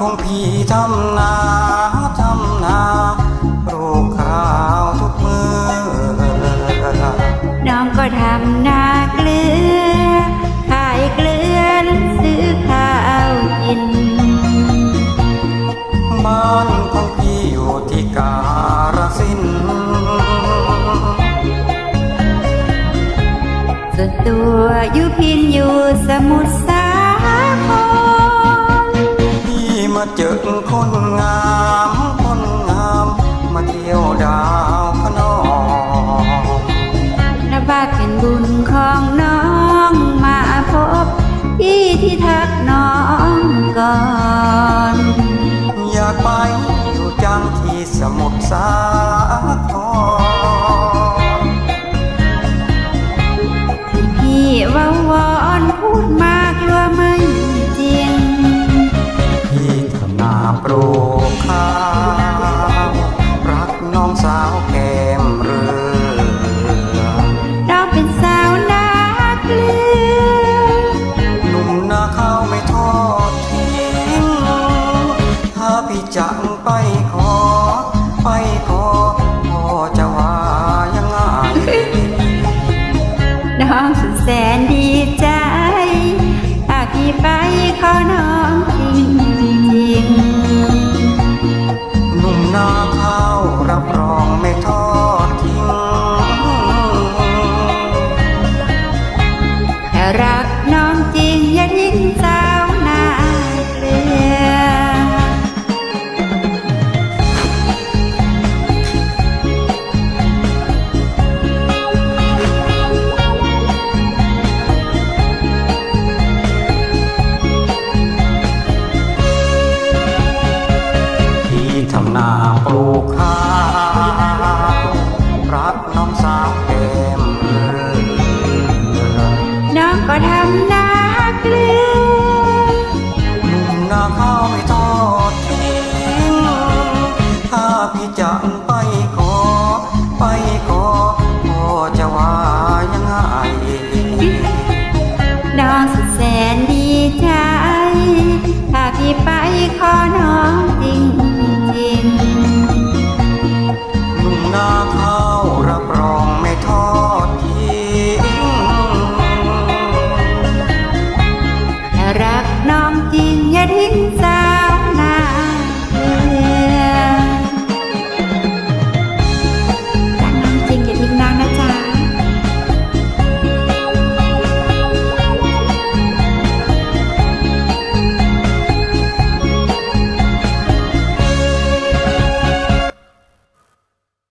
ของพี่ทำนาทำนาปลูกข้าวทุกมือน้องก็ทำนาเกลือ ขายเกลือซื้อข้าวกิน บ้านของพี่อยู่ที่กาฬสินส่วนตัวอยู่พินอยู่สมุทร มาเจอคนงามคนงาม มาเที่ยวดาวพะนองนับว่าเป็นบุญของน้องมาพบพี่ที่ทักน้องก่อน อยากไปอยู่จังที่สมุทรสาครพี่เว่าวอนพูดมา จังไปขอ ไปขอพ่อจะว่ายังไงน้องสุดแสนดีใจ หากพี่ไปขอน้อง ปลูกข้าวรักน้องสาวแก้มน้องก็ทำนาเกลือ